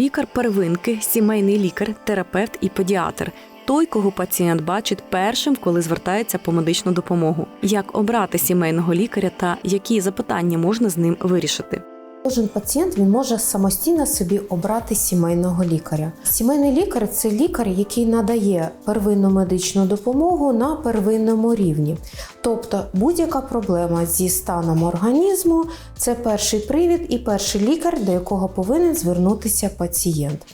Лікар первинки, сімейний лікар, терапевт і педіатр. Той, кого пацієнт бачить першим, коли звертається по медичну допомогу. Як обрати сімейного лікаря та які запитання можна з ним вирішити? Кожен пацієнт він може самостійно собі обрати сімейного лікаря. Сімейний лікар це лікар, який надає первинну медичну допомогу на первинному рівні. Тобто будь-яка проблема зі станом організму це перший привід і перший лікар, до якого повинен звернутися пацієнт.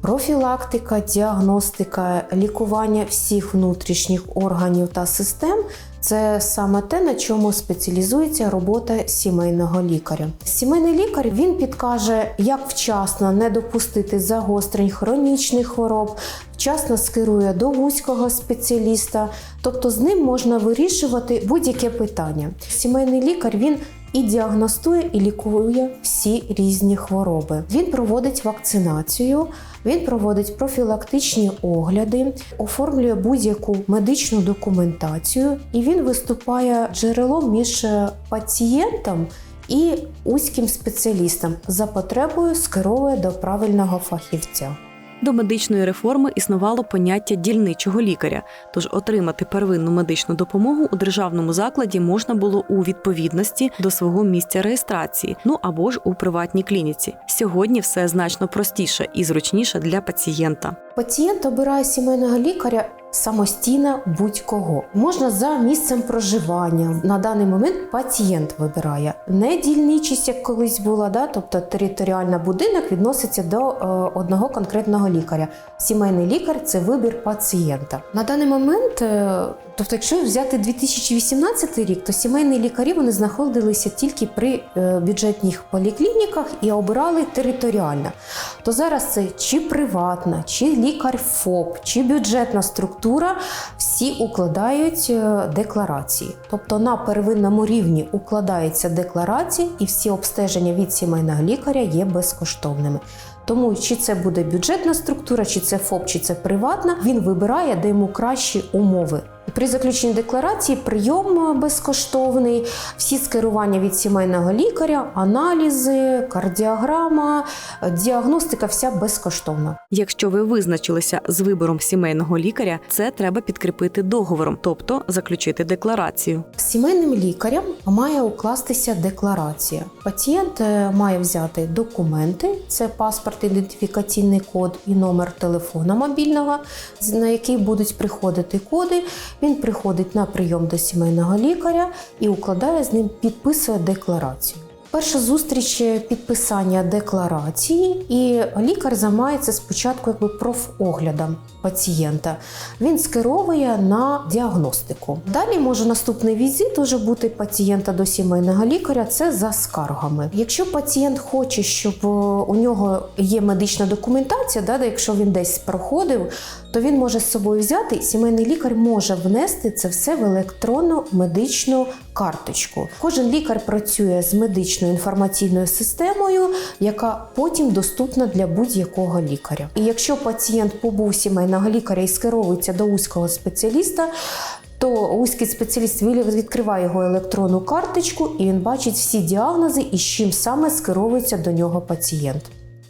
Профілактика, діагностика, лікування всіх внутрішніх органів та систем це саме те, на чому спеціалізується робота сімейного лікаря. Сімейний лікар він підкаже, як вчасно не допустити загострень хронічних хвороб, вчасно скерує до вузького спеціаліста, тобто з ним можна вирішувати будь-яке питання. Сімейний лікар він і діагностує і лікує всі різні хвороби. Він проводить вакцинацію, він проводить профілактичні огляди, оформлює будь-яку медичну документацію, і він виступає джерелом між пацієнтом і узьким спеціалістом за потребою скеровує до правильного фахівця. До медичної реформи існувало поняття дільничого лікаря, тож отримати первинну медичну допомогу у державному закладі можна було у відповідності до свого місця реєстрації, ну або ж у приватній клініці. Сьогодні все значно простіше і зручніше для пацієнта. Пацієнт обирає сімейного лікаря самостійно будь-кого. Можна за місцем проживання. На даний момент пацієнт вибирає не дільничість, як колись була, да? тобто територіальний будинок відноситься до е, одного конкретного лікаря. Сімейний лікар це вибір пацієнта. На даний момент, е, тобто, якщо взяти 2018 рік, то сімейні лікарі вони знаходилися тільки при е, бюджетних поліклініках і обирали територіально. То зараз це чи приватна, чи лікар ФОП, чи бюджетна структура, всі укладають е, декларації. Тобто на первинному рівні укладаються декларації, і всі обстеження від сімейного лікаря є безкоштовними. Тому чи це буде бюджетна структура, чи це ФОП, чи це приватна, він вибирає, де йому кращі умови. При заключенні декларації прийом безкоштовний, всі скерування від сімейного лікаря, аналізи, кардіограма, діагностика вся безкоштовна. Якщо ви визначилися з вибором сімейного лікаря, це треба підкріпити договором, тобто заключити декларацію. З Сімейним лікарем має укластися декларація. Пацієнт е, має взяти документи: це паспорт, ідентифікаційний код і номер телефона мобільного, на який будуть приходити коди. Він приходить на прийом до сімейного лікаря і укладає з ним, підписує декларацію. Перша зустріч е, підписання декларації, і лікар займається спочатку якби профоглядом пацієнта. Він скеровує на діагностику. Далі може наступний візит уже бути пацієнта до сімейного лікаря. Це за скаргами. Якщо пацієнт хоче, щоб е, у нього є медична документація, да, якщо він десь проходив, то він може з собою взяти. Сімейний лікар може внести це все в електронну медичну карточку. Кожен лікар працює з медичною інформаційною системою, яка потім доступна для будь-якого лікаря. І якщо пацієнт побув сімейного лікаря і скеровується до узького спеціаліста. То узький спеціаліст відкриває його електронну карточку, і він бачить всі діагнози і з чим саме скеровується до нього пацієнт.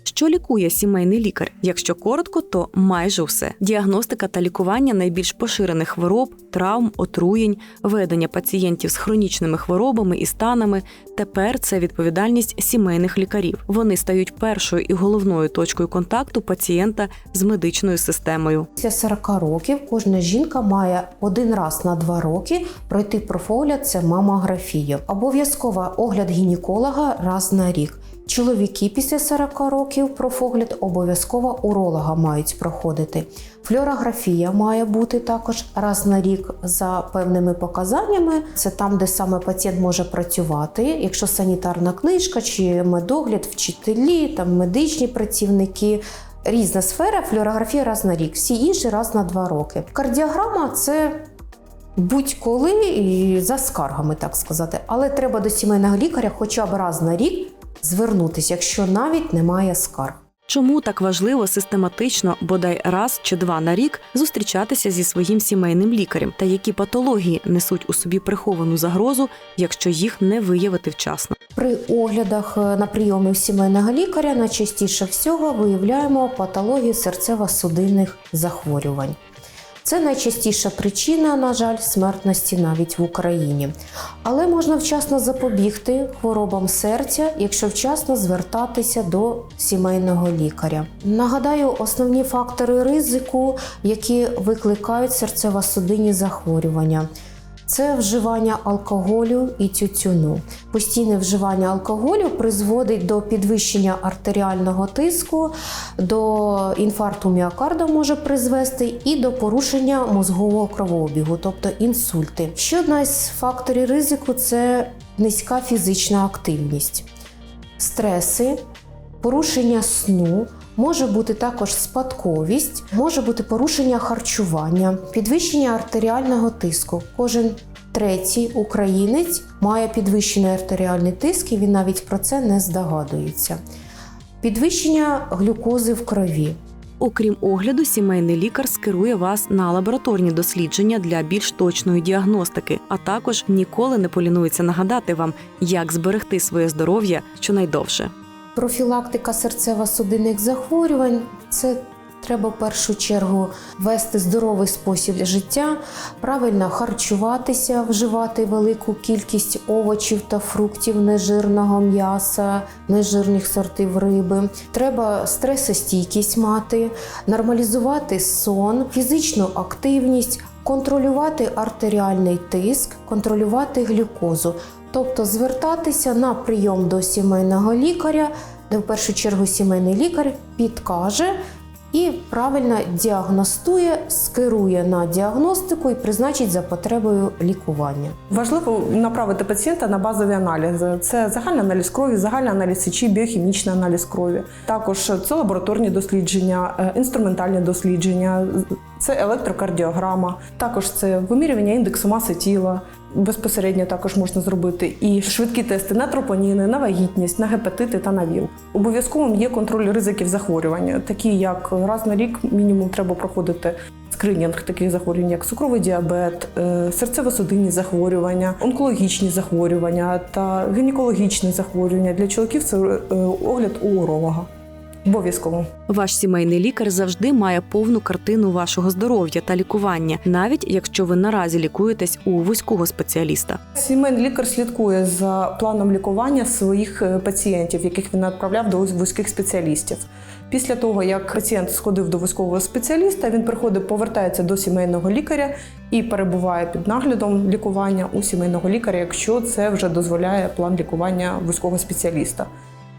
Що лікує сімейний лікар? Якщо коротко, то майже все: діагностика та лікування найбільш поширених хвороб, травм, отруєнь, ведення пацієнтів з хронічними хворобами і станами. Тепер це відповідальність сімейних лікарів. Вони стають першою і головною точкою контакту пацієнта з медичною системою. Після 40 років кожна жінка має один раз на два роки пройти профогляд це мамографію. Обов'язково огляд гінеколога раз на рік. Чоловіки після 40 років профогляд обов'язково уролога мають проходити. Флюорографія має бути також раз на рік за певними показаннями. Це там, де саме пацієнт може працювати. Якщо санітарна книжка чи медогляд, вчителі, там медичні працівники. Різна сфера, флюорографія раз на рік, всі інші раз на два роки. Кардіограма це будь-коли і за скаргами, так сказати. Але треба до сімейного лікаря хоча б раз на рік звернутися, якщо навіть немає скарг. Чому так важливо систематично, бодай раз чи два на рік, зустрічатися зі своїм сімейним лікарем та які патології несуть у собі приховану загрозу, якщо їх не виявити вчасно? При оглядах е, на прийомі у сімейного лікаря найчастіше всього виявляємо патологію серцево-судинних захворювань. Це найчастіша причина, на жаль, смертності навіть в Україні. Але можна вчасно запобігти хворобам серця, якщо вчасно звертатися до сімейного лікаря. Нагадаю, основні фактори ризику, які викликають серцево-судинні захворювання. Це вживання алкоголю і тютюну. Постійне вживання алкоголю призводить до підвищення артеріального тиску, до інфаркту міокарда може призвести і до порушення мозгового кровообігу, тобто інсульти. Ще одна із факторів ризику це низька фізична активність, стреси, порушення сну. Може бути також спадковість, може бути порушення харчування, підвищення артеріального тиску. Кожен третій українець має підвищений артеріальний тиск, і він навіть про це не здогадується. Підвищення глюкози в крові. Окрім огляду, сімейний лікар скерує вас на лабораторні дослідження для більш точної діагностики, а також ніколи не полінується нагадати вам, як зберегти своє здоров'я щонайдовше. Профілактика серцево-судинних захворювань це треба в першу чергу вести здоровий спосіб життя, правильно харчуватися, вживати велику кількість овочів та фруктів, нежирного м'яса, нежирних сортів риби. Треба стресостійкість мати, нормалізувати сон, фізичну активність, контролювати артеріальний тиск, контролювати глюкозу. Тобто звертатися на прийом до сімейного лікаря, де в першу чергу сімейний лікар підкаже і правильно діагностує, скерує на діагностику і призначить за потребою лікування. Важливо направити пацієнта на базові аналізи. Це загальний аналіз крові, загальний аналіз сечі, біохімічний аналіз крові. Також це лабораторні дослідження, е, інструментальні дослідження, це електрокардіограма. Також це вимірювання індексу маси тіла. Безпосередньо також можна зробити і швидкі тести на тропоніни, на вагітність, на гепатити та на ВІЛ. Обов'язковим є контроль ризиків захворювання, такі як раз на рік мінімум треба проходити скринінг таких захворювань, як цукровий діабет, е, серцево-судинні захворювання, онкологічні захворювання та гінекологічні захворювання. Для чоловіків це е, огляд у уролога. Обов'язково. Ваш сімейний лікар завжди має повну картину вашого здоров'я та лікування, навіть якщо ви наразі лікуєтесь у вузького спеціаліста. Сімейний лікар слідкує за планом лікування своїх е, пацієнтів, яких він направляв до вузьких спеціалістів. Після того, як пацієнт сходив до вузького спеціаліста, він приходить, повертається до сімейного лікаря і перебуває під наглядом лікування у сімейного лікаря, якщо це вже дозволяє план лікування вузького спеціаліста.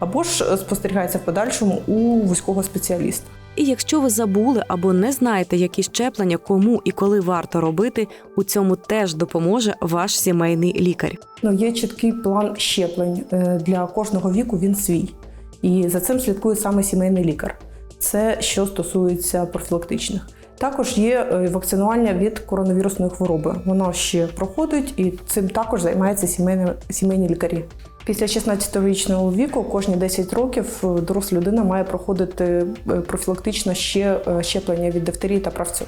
Або ж е, спостерігається в подальшому у вузького спеціаліста. І якщо ви забули або не знаєте, які щеплення кому і коли варто робити, у цьому теж допоможе ваш сімейний лікар. Ну, є чіткий план щеплень е, для кожного віку. Він свій, і за цим слідкує саме сімейний лікар. Це що стосується профілактичних. Також є е, вакцинування від коронавірусної хвороби. Воно ще проходить, і цим також займаються сімейні, сімейні лікарі. Після 16-річного віку кожні 10 років е, доросла людина має проходити е, профілактично ще е, щеплення від дифтерії та правцю.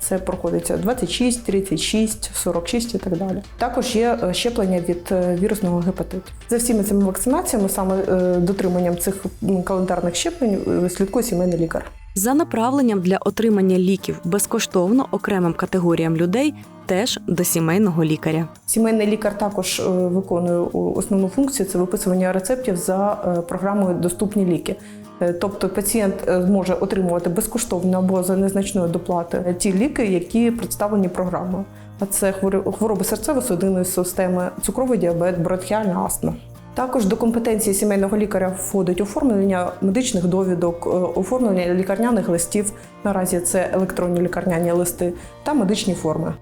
Це проходиться 26, 36, 46 і так далі. Також є щеплення від вірусного гепатиту. За всіми цими вакцинаціями, саме дотриманням цих календарних щеплень, слідкує сімейний лікар. За направленням для отримання ліків безкоштовно окремим категоріям людей теж до сімейного лікаря. Сімейний лікар також е, виконує основну функцію це виписування рецептів за е, програмою Доступні ліки. Е, Тобто пацієнт е, зможе отримувати безкоштовно або за незначною доплати ті ліки, які представлені програмою. А це хвороби серцево-судинної системи, цукровий діабет, бронхіальна астма. Також до компетенції сімейного лікаря входить оформлення медичних довідок, е, оформлення лікарняних листів. Наразі це електронні лікарняні листи та медичні форми.